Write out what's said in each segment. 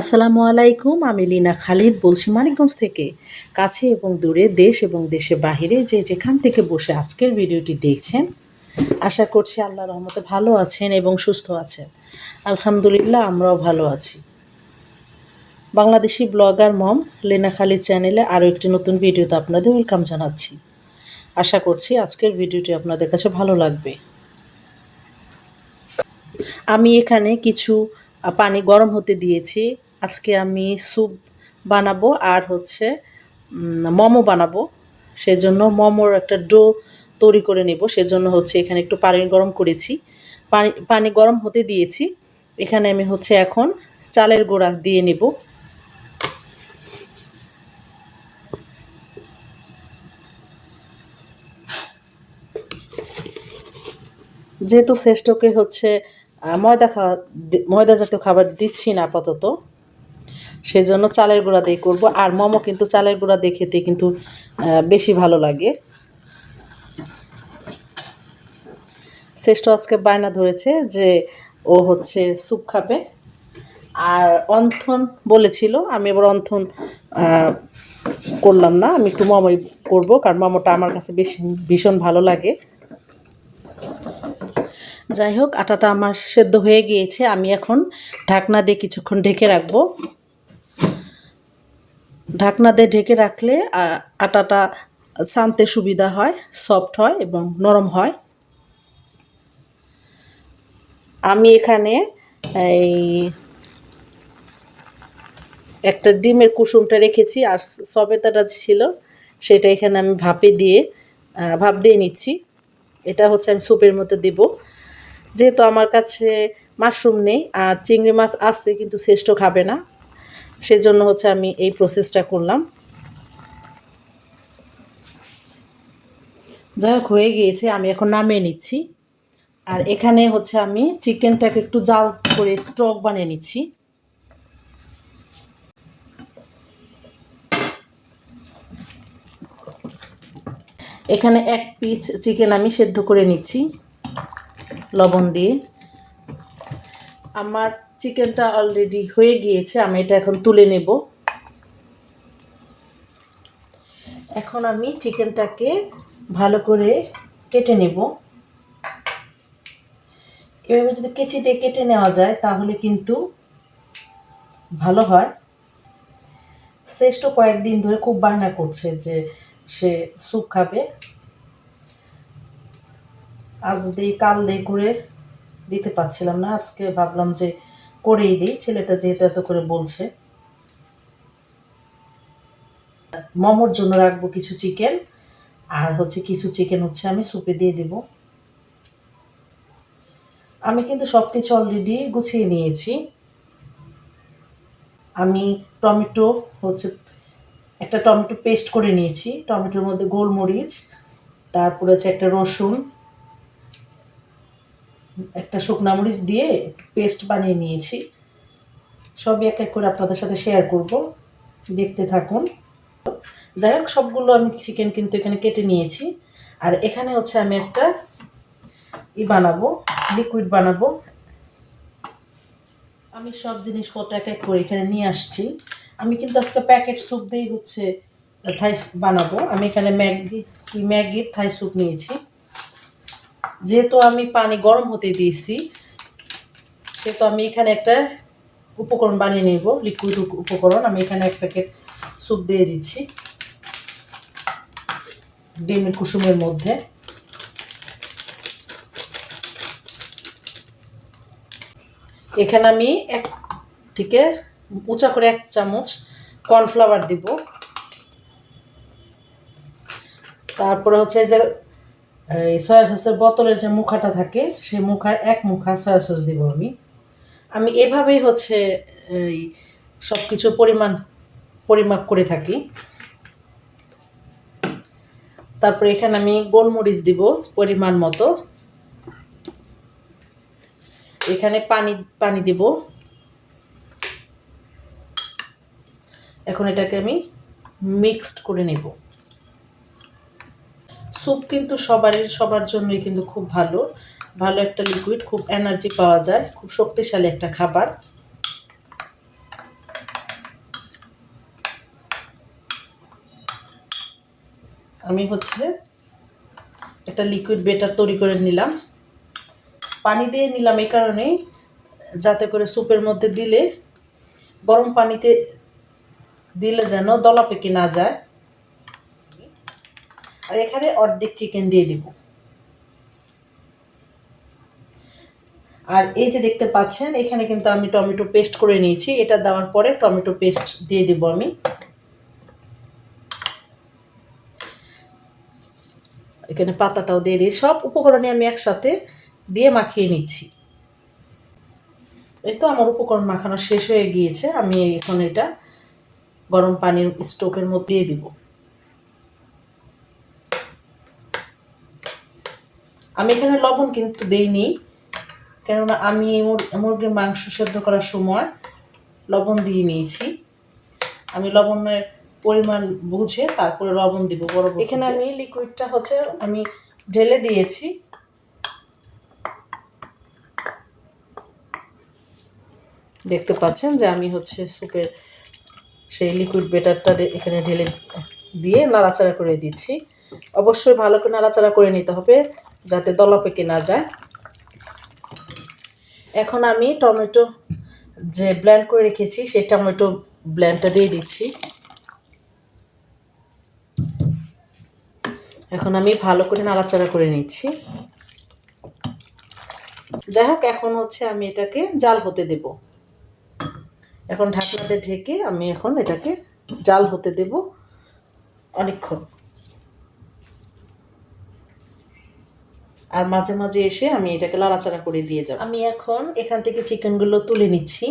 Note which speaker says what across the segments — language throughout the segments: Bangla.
Speaker 1: আসসালামু আলাইকুম, আমি লীনা খালিদ বলছি মানিকগঞ্জ থেকে। কাছে এবং দূরে দেশ এবং দেশের বাহিরে যে যেখান থেকে বসে আজকের ভিডিওটি দেখছেন, আশা করছি আল্লাহ রহমতে ভালো আছেন এবং সুস্থ আছেন। আলহামদুলিল্লাহ, আমরাও ভালো আছি। বাংলাদেশি ব্লগার মম, লেনা খালিদ চ্যানেলে আরও একটি নতুন ভিডিওতে আপনাদের ওয়েলকাম জানাচ্ছি। আশা করছি আজকের ভিডিওটি আপনাদের কাছে ভালো লাগবে। আমি এখানে কিছু পানি গরম হতে দিয়েছি আজকে আমি স্যুপ বানাবো আর হচ্ছে মোমো বানাবো। সেজন্য মোমোর একটা ডো তৈরি করে নেব। সেজন্য হচ্ছে এখানে একটু পানি গরম করেছি। পানি পানি গরম হতে দিয়েছি। এখানে আমি হচ্ছে এখন চালের গোড়া দিয়ে নেব। যেহেতু শ্রেষ্ঠকে হচ্ছে ময়দা খাওয়া ময়দা জাতীয় খাবার দিচ্ছি না আপাতত। সেজন্য চালের গুঁড়া দিয়ে করব। আর মোমো কিন্তু চালের গুঁড়া দিয়ে খেতে কিন্তু বেশি ভালো লাগে। শ্রেষ্ঠ আজকে বায়না ধরেছে যে ও হচ্ছে স্যুপ খাবে। আর অন্থন বলেছিল, আমি এবার অন্থন করলাম না, আমি একটু মোমোই করব, কারণ মোমোটা আমার কাছে বেশি, ভীষণ ভালো লাগে। যাই হোক, আটাটা আমার সেদ্ধ হয়ে গিয়েছে, আমি এখন ঢাকনা দিয়ে কিছুক্ষণ ঢেকে রাখব। ঢাকনা দিয়ে ঢেকে রাখলে আটাটা ছানতে সুবিধা হয় সফট হয় এবং নরম হয়। আমি এখানে এই একটা ডিমের কুসুমটা রেখেছি, আর সবেতাটা ছিল, সেটা এখানে আমি ভাপে দিয়ে ভাপ দিয়ে নিচ্ছি। এটা হচ্ছে আমি স্যুপের মধ্যে দিব। যেহেতু আমার কাছে মাশরুম নেই, আর চিংড়ি মাছ আছে, কিন্তু শ্রেষ্ঠ খাবে না। সেজন্য হচ্ছে আমি এই প্রসেসটা করলাম। যাই হোক, হয়ে গিয়েছে, আমি এখন নামিয়ে নিচ্ছি। আর এখানে হচ্ছে আমি চিকেনটাকে একটু জাল করে স্টক বানিয়ে নিচ্ছি। এখানে এক পিস চিকেন আমি সেদ্ধ করে নিচ্ছি, লবণ দিয়ে। আমার চিকেনটা অলরেডি হয়ে গিয়েছে, আমি এটা এখন তুলে নেব। এখন আমি চিকেনটাকে ভালো করে কেটে নেব। এভাবে যদি কেচি দিয়ে কেটে নেওয়া যায়, তাহলে কিন্তু ভালো হয়। শ্রেষ্ঠ কয়েকদিন ধরে খুব বায়না করছে যে সে স্যুপ খাবে। আজ দিই কাল দিই করে দিতে পারছিলাম না, আজকে ভাবলাম যে করেই দিই, ছেলেটা যেহেতু এত করে বলছে। মোমোর জন্য রাখব কিছু চিকেন আর হচ্ছে কিছু চিকেন হচ্ছে আমি সুপে দিয়ে দেব। আমি কিন্তু সব কিছু অলরেডি গুছিয়ে নিয়েছি। আমি টমেটো হচ্ছে, একটা টমেটো পেস্ট করে নিয়েছি। টমেটোর মধ্যে গোলমরিচ, তারপরে হচ্ছে একটা রসুন একটা শুকনা মরিচ দিয়ে পেস্ট বানিয়ে নিয়েছি। সবই এক এক করে আপনাদের সাথে শেয়ার করব। দেখতে থাকুন। যাই হোক, সবগুলো আমি চিকেন কিন্তু এখানে কেটে নিয়েছি। আর এখানে হচ্ছে আমি একটা ই বানাবো লিকুইড বানাবো। আমি সব জিনিসপত্র এক এক করে এখানে নিয়ে আসছি। আমি কিন্তু আজকে প্যাকেট স্যুপ দিয়েই হচ্ছে থাই বানাবো। আমি এখানে ম্যাগি, ম্যাগির থাই স্যুপ নিয়েছি। যেহেতু আমি পানি গরম হতে দিয়েছি, সেহেতু আমি এখানে একটা উপকরণ বানিয়ে নেব লিকুইড উপকরণ। আমি এখানে এক প্যাকেট স্যুপ দিয়ে দিচ্ছি, ডিমের কুসুমের মধ্যে। এখানে আমি এক থেকে উঁচা করে এক চামচ কর্নফ্লাওয়ার দিব। তারপরে হচ্ছে যে এই সয়া সসের বোতলের যে মুখাটা থাকে, সেই মুখার এক মুখা সয়া সস দিব আমি। আমি এভাবেই হচ্ছে এই সব কিছু পরিমাণ, পরিমাপ করে থাকি। তারপরে এখানে আমি গোলমরিচ দিব পরিমাণ মতো। এখানে পানি পানি দিব। এখন এটাকে আমি মিক্সড করে নেব। স্যুপ কিন্তু সবারই, সবার জন্যই কিন্তু খুব ভালো। ভালো একটা লিকুইড খুব এনার্জি পাওয়া যায়, খুব শক্তিশালী একটা খাবার। আমি হচ্ছে একটা লিকুইড বেটার তৈরি করে নিলাম। পানি দিয়ে নিলাম এই কারণেই, যাতে করে স্যুপের মধ্যে দিলে, গরম পানিতে দিলে যেন দলা পেকে না যায়। আর এখানে অর্ধেক চিকেন দিয়ে দিব। আর এই যে দেখতে পাচ্ছেন, এখানে কিন্তু আমি টমেটো পেস্ট করে নিয়েছি। এটা দেওয়ার পরে টমেটো পেস্ট দিয়ে দিব আমি। এখানে পাতাটাও দিয়ে দিই। সব উপকরণই আমি একসাথে দিয়ে মাখিয়ে নিচ্ছি। এই তো আমার উপকরণ মাখানো শেষ হয়ে গিয়েছে। আমি এখন এটা গরম পানির স্টোকের মধ্যে দিয়ে দিব। আমি এখানে লবণ কিন্তু দেইনি কেননা আমি মুরগির মাংস সেদ্ধ করার সময় লবণ দিয়ে নিয়েছি। আমি লবণের পরিমাণ বুঝে তারপরে লবণ দিব বড় এখানে আমি লিকুইডটা হচ্ছে আমি ঢেলে দিয়েছি। দেখতে পাচ্ছেন যে আমি হচ্ছে সুপের সেই লিকুইড বেটারটা এখানে ঢেলে দিয়ে নাড়াচাড়া করে দিচ্ছি। অবশ্যই ভালো করে নাড়াচাড়া করে নিতে হবে, যাতে দলা পেকে না যায়। এখন আমি টমেটো যে ব্ল্যান্ড করে রেখেছি, সেই টমেটো ব্ল্যান্ডটা দিয়ে দিচ্ছি। এখন আমি ভালো করে নাড়াচাড়া করে নিচ্ছি। যাই হোক, এখন হচ্ছে আমি এটাকে জাল হতে দেব। এখন ঢাকনাতে ঢেকে আমি এখন এটাকে জাল হতে দেব অনেকক্ষণ। আর মাঝে মাঝে এসে আমি এটাকে লাড়াচাড়া করে দিয়ে যাব। আমি এখন এখান থেকে চিকেনগুলো তুলে নিচ্ছি।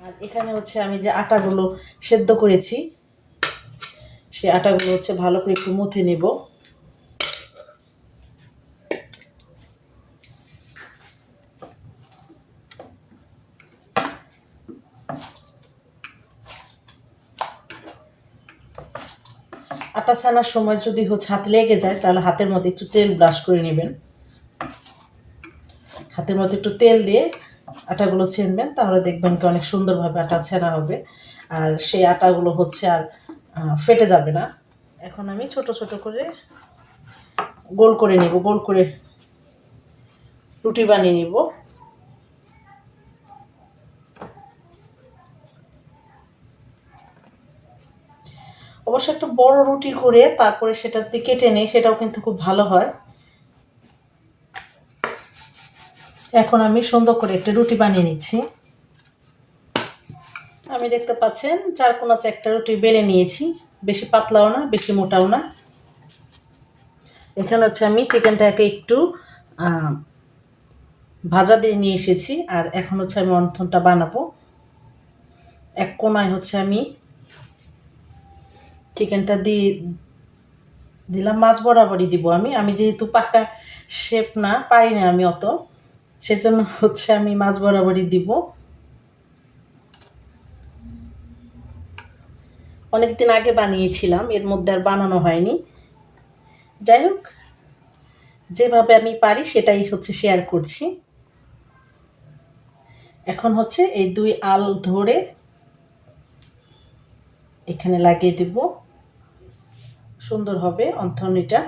Speaker 1: আর এখানে হচ্ছে আমি যে আটাগুলো সেদ্ধ করেছি সেই আটাগুলো হচ্ছে ভালো করে একটু মুথে নেব। আটা ছানার সময় যদি হচ্ছে হাত লেগে যায়, তাহলে হাতের মধ্যে একটু তেল ব্রাশ করে নেবেন। হাতের মধ্যে একটু তেল দিয়ে আটাগুলো ছেনবেন, তাহলে দেখবেন কি অনেক সুন্দরভাবে আটা ছেনা হবে। আর সেই আটাগুলো হচ্ছে আর ফেটে যাবে না। এখন আমি ছোট ছোট করে গোল করে নিব, গোল করে রুটি বানিয়ে নিব। অবশ্য একটা বড় রুটি করে তারপরে সেটা যদি কেটে নেই, সেটাও কিন্তু খুব ভালো হয়। এখন আমি সুন্দর করে একটা রুটি বানিয়ে নিচ্ছি। আমি দেখতে পাচ্ছেন, চার কোনাচে একটা রুটি বেলে নিয়েছি। বেশি পাতলাও না, বেশি মোটাও না। এখানে হচ্ছে আমি চিকেনটাকে একটু ভাজা দিয়ে নিয়ে এসেছি। আর এখন হচ্ছে আমি অন্থনটা বানাবো। এক কোনায় হচ্ছে আমি চিকেনটা দিয়ে দিলাম মাছ বরাবরই দিব আমি। আমি যেহেতু পাকা শেপ না, পারি না আমি অত। সেজন্য হচ্ছে আমি মাছ বরাবরই দিব। অনেকদিন আগে বানিয়েছিলাম, এর মধ্যে আর বানানো হয়নি। যাই হোক, যেভাবে আমি পারি সেটাই হচ্ছে শেয়ার করছি। এখন হচ্ছে এই দুই আল ধরে এখানে লাগিয়ে দেব। সুন্দর হবে অন্থনিটা।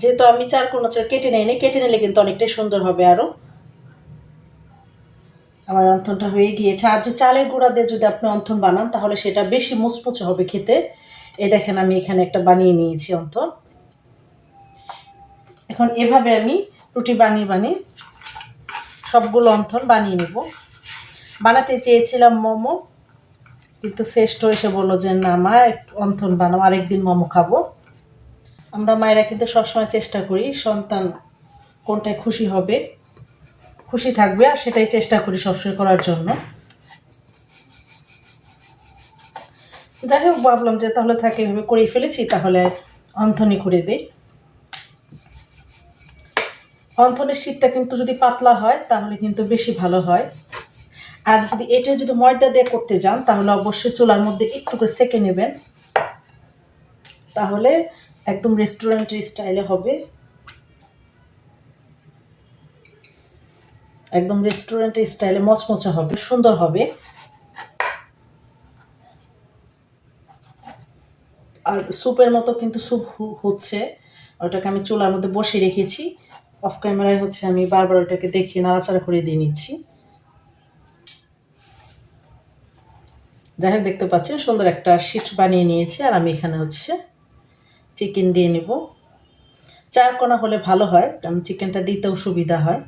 Speaker 1: যেহেতু আমি চার কোনো চার কেটে নেইনি, কেটে নিলে কিন্তু অনেকটাই সুন্দর হবে আরও আমার অন্থনটা হয়ে গিয়েছে। আর যে চালের গুঁড়া দিয়ে যদি আপনি অন্থন বানান, তাহলে সেটা বেশি মুচমুচে হবে খেতে। এই দেখেন, আমি এখানে একটা বানিয়ে নিয়েছি অন্থন। এখন এভাবে আমি রুটি বানিয়ে বানিয়ে সবগুলো অন্থন বানিয়ে নেব। বানাতে চেয়েছিলাম মোমো, কিন্তু শ্রেষ্ঠ এসে বলল যে, না মা অন্থন বানাও, আরেকদিন মোমো খাব। আমরা মায়েরা কিন্তু সবসময় চেষ্টা করি সন্তান কোনটায় খুশি হবে, খুশি থাকবে আর সেটাই চেষ্টা করি সবসময় করার জন্য। যাই হোক, ভাবলাম যে তাহলে থাকে, এভাবে করেই ফেলেছি, তাহলে অন্থনি করে দিই। অন্থনের শীতটা কিন্তু যদি পাতলা হয়, তাহলে কিন্তু বেশি ভালো হয়। আর যদি এটা যদি ময়দা দিয়ে করতে যান, তাহলে অবশ্যই চুলার মধ্যে একটু করে সেকে নেবেন। তাহলে একদম রেস্টুরেন্টের স্টাইলে হবে। একদম রেস্টুরেন্টের স্টাইলে মচমচা হবে, সুন্দর হবে। আর স্যুপের মতো কিন্তু স্যুপ হচ্ছে ওটাকে আমি চুলার মধ্যে বসে রেখেছি। অফ ক্যামেরায় হচ্ছে আমি বারবার ওটাকে দেখে নাড়াচাড়া করে দিয়ে নিচ্ছি। যাই হোক, দেখতে পাচ্ছেন, সুন্দর একটা শিট বানিয়ে নিয়েছি, আর আমি এখানে হচ্ছে চিকেন দিয়ে নেব। চার কোনা হলে ভালো হয়, কারণ চিকেনটা দিতেও সুবিধা হয়।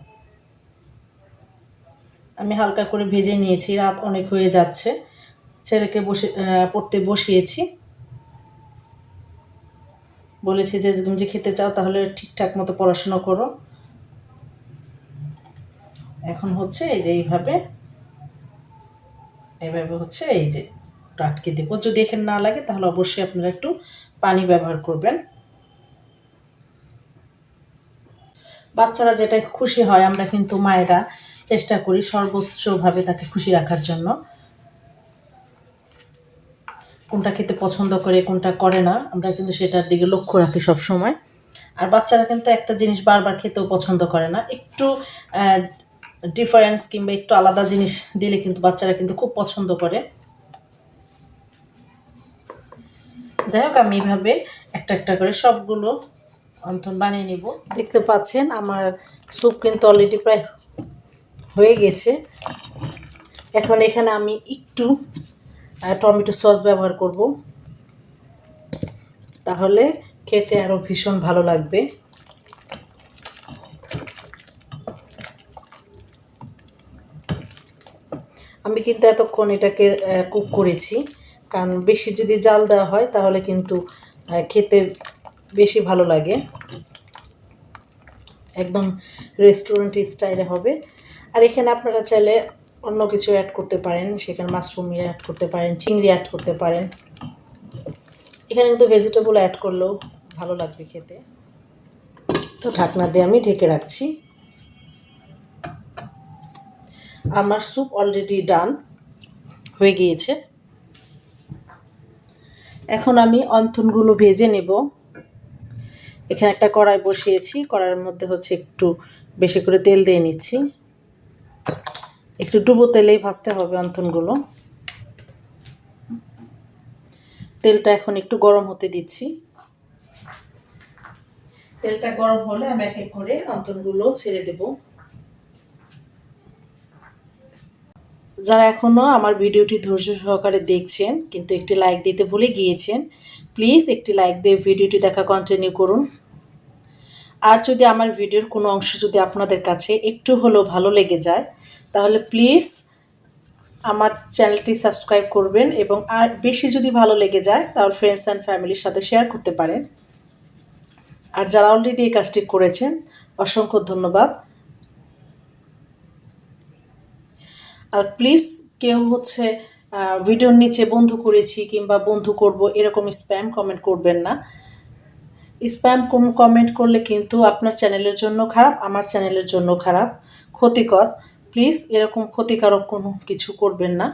Speaker 1: আমি হালকা করে ভেজে নিয়েছি, রাত অনেক হয়ে যাচ্ছে। ছেলেকে বসে পড়তে বসিয়েছি। বলেছি যে, তুমি যে খেতে চাও তাহলে ঠিকঠাক মতো পড়াশুনো করো। এখন হচ্ছে এই যে এইভাবে এইভাবে হচ্ছে এই যে আটকে দেবো। যদি এখানে না লাগে, তাহলে অবশ্যই আপনারা একটু পানি ব্যবহার করবেন। বাচ্চারা যেটা খুশি হয়, আমরা কিন্তু মায়েরা চেষ্টা করি সর্বোচ্চভাবে তাকে খুশি রাখার জন্য। কোনটা খেতে পছন্দ করে, কোনটা করে না, আমরা কিন্তু সেটার দিকে লক্ষ্য রাখি সব সময় আর বাচ্চারা কিন্তু একটা জিনিস বারবার খেতেও পছন্দ করে না। একটু ডিফারেন্স কিংবা একটু আলাদা জিনিস দিলে কিন্তু বাচ্চারা কিন্তু খুব পছন্দ করে। যাই হোক, আমি এইভাবে একটা একটা করে সবগুলো অন্তন বানিয়ে নিব। দেখতে পাচ্ছেন, আমার স্যুপ কিন্তু অলরেডি প্রায় হয়ে গেছে। এখন এখানে আমি একটু টমেটো সস ব্যবহার করব। তাহলে খেতে আরও ভীষণ ভালো লাগবে। আমি কিন্তু এতক্ষণ এটাকে কুক করেছি। কারণ বেশি যদি জাল দেওয়া হয়, তাহলে কিন্তু খেতে বেশি ভালো লাগে। একদম রেস্টুরেন্ট স্টাইলে হবে। আর এখানে আপনারা চাইলে অন্য কিছু অ্যাড করতে পারেন। সেখানে মাশরুম অ্যাড করতে পারেন, চিংড়ি অ্যাড করতে পারেন। এখানে কিন্তু ভেজিটেবল অ্যাড করলেও ভালো লাগবে খেতে। তো ঢাকনা দিয়ে আমি ঢেকে রাখছি। আমার স্যুপ অলরেডি ডান হয়ে গিয়েছে। এখন আমি অন্থনগুলো ভেজে নেব। এখানে একটা কড়াই বসিয়েছি, কড়াইয়ের মধ্যে হচ্ছে একটু বেশি করে তেল দিয়ে নিচ্ছি। একটু ডুবো তেলেই ভাজতে হবে অন্থনগুলো। তেলটা এখন একটু গরম হতে দিচ্ছি। তেলটা গরম হলে আমি এক এক করে অন্তনগুলো ছেড়ে দেব। যারা এখনও আমার ভিডিওটি ধৈর্য সহকারে দেখছেন, কিন্তু একটি লাইক দিতে ভুলে গিয়েছেন প্লিজ একটি লাইক দিয়ে ভিডিওটি দেখা কন্টিনিউ করুন। আর যদি আমার ভিডিওর কোনো অংশ যদি আপনাদের কাছে একটু হলেও ভালো লেগে যায়, তাহলে প্লিজ আমার চ্যানেলটি সাবস্ক্রাইব করবেন এবং আর বেশি যদি ভালো লেগে যায়, তাহলে ফ্রেন্ডস অ্যান্ড ফ্যামিলির সাথে শেয়ার করতে পারেন। আর যারা অলরেডি এই কাজটি করেছেন, অসংখ্য ধন্যবাদ। আর প্লিজ কেউ হচ্ছে ভিডিওর নিচে বন্ধু করেছি কিংবা বন্ধু করব, এরকম স্প্যাম কমেন্ট করবেন না। স্প্যাম কমেন্ট করলে কিন্তু আপনার চ্যানেলের জন্য খারাপ, আমার চ্যানেলের জন্য খারাপ, ক্ষতিকর। প্লিজ এরকম ক্ষতিকারক কোনো কিছু করবেন না।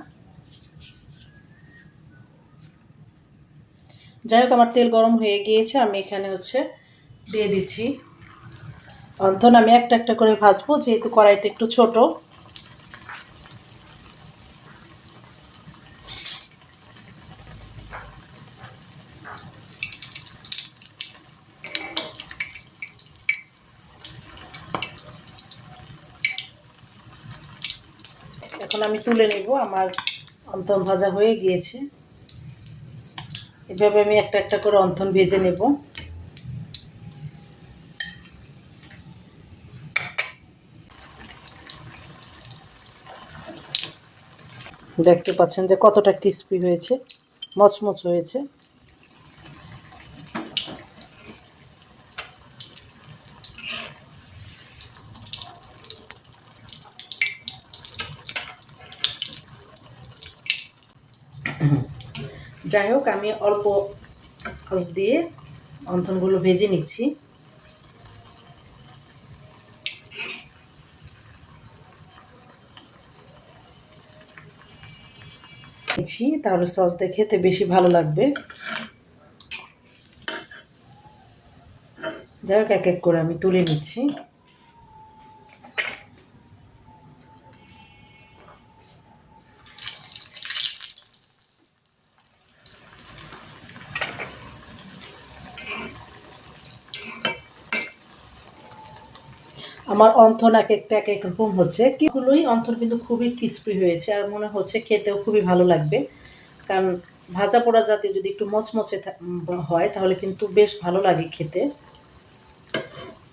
Speaker 1: যাই হোক, আমার তেল গরম হয়ে গিয়েছে, আমি এখানে হচ্ছে দিয়ে দিচ্ছি। অন্থন আমি একটা একটা করে ভাজবো, যেহেতু কড়াইটা একটু ছোট এখন আমি তুলে নেব, আমার অন্থন ভাজা হয়ে গিয়েছে। এভাবে আমি একটা একটা করে অন্থন ভেজে নেব। দেখতে পাচ্ছেন যে কতটা ক্রিস্পি হয়েছে, মচমচ হয়েছে। যাই হোক আমি অল্প আঁচ দিয়ে অন্থনগুলো ভেজে নিচ্ছি। তাহলে সস দিয়ে খেতে বেশি ভালো লাগবে। যাই হোক এক এক করে আমি তুলে নিচ্ছি। আমার অন্থন এক একটা এক এক রকম হচ্ছে। কিগুলোই অন্থন কিন্তু খুবই ক্রিস্পি হয়েছে আর মনে হচ্ছে খেতেও খুবই ভালো লাগবে। কারণ ভাজা পোড়া জাতীয় যদি একটু মচমচে হয় তাহলে কিন্তু বেশ ভালো লাগে খেতে।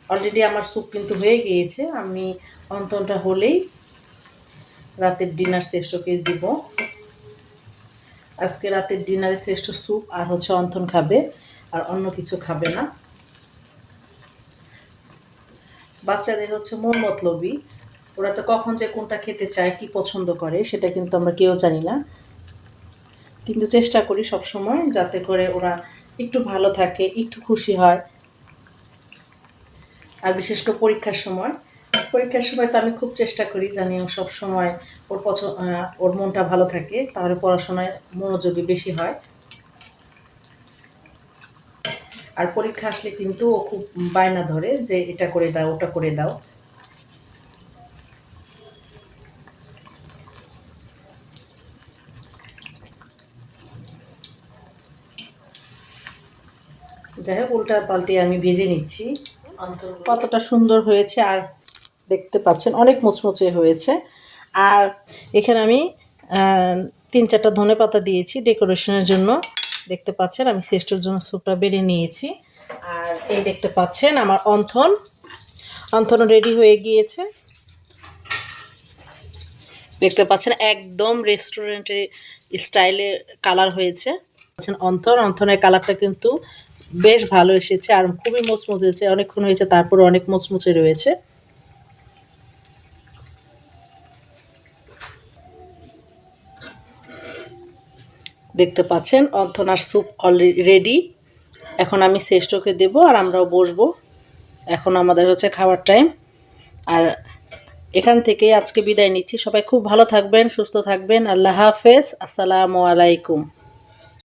Speaker 1: অলরেডি আমার স্যুপ কিন্তু হয়ে গিয়েছে। আমি অন্তনটা হলেই রাতের ডিনার শ্রেষ্ঠকে দিব। আজকে রাতের ডিনারে শ্রেষ্ঠ স্যুপ আর হচ্ছে অন্তন খাবে আর অন্য কিছু খাবে না। বাচ্চাদের হচ্ছে মন মতলবই। ওরা তো কখন যে কোনটা খেতে চায়, কি পছন্দ করে, সেটা কিন্তু আমরা কেউ জানি না। কিন্তু চেষ্টা করি সব সময় যাতে করে ওরা একটু ভালো থাকে, একটু খুশি হয়। আর বিশেষ করে পরীক্ষার সময়। পরীক্ষার সময় তো আমি খুব চেষ্টা করি জানি সব সময় ওর পছন্দ ওর মনটা ভালো থাকে, তাহলে পড়াশোনায় মনোযোগী বেশি হয়। আর পরীক্ষা আসলে কিন্তু ও খুব বায়না ধরে যে এটা করে দাও, ওটা করে দাও। যাই হোক, উল্টা পাল্টে আমি ভেজে নিচ্ছি। কতটা সুন্দর হয়েছে, আর দেখতে পাচ্ছেন, অনেক মুচমুচে হয়েছে। আর এখানে আমি তিন চারটা ধনে পাতা দিয়েছি ডেকোরেশনের জন্য। দেখতে পাচ্ছেন, আমি শ্রেষ্ঠর জন্য স্যুপটা বেড়ে নিয়েছি। আর এই দেখতে পাচ্ছেন আমার অন্থন। অন্থন রেডি হয়ে গিয়েছে। দেখতে পাচ্ছেন, একদম রেস্টুরেন্টের স্টাইলে কালার হয়েছে। পাচ্ছেন অন্থন। অন্থনের কালারটা কিন্তু বেশ ভালো এসেছে, আর খুবই মুচমুচে হয়েছে। অনেকক্ষণ হয়েছে, তারপরে অনেক মুচমুচে রয়েছে। দেখতে পাচ্ছেন অন্থনার স্যুপ অলরেডি রেডি এখন আমি শ্রেষ্ঠকে দেব আর আমরাও বসবো। এখন আমাদের হচ্ছে খাবার টাইম আর এখান থেকেই আজকে বিদায় নিচ্ছি। সবাই খুব ভালো থাকবেন, সুস্থ থাকবেন। আল্লাহ হাফেজ। আসসালামু আলাইকুম।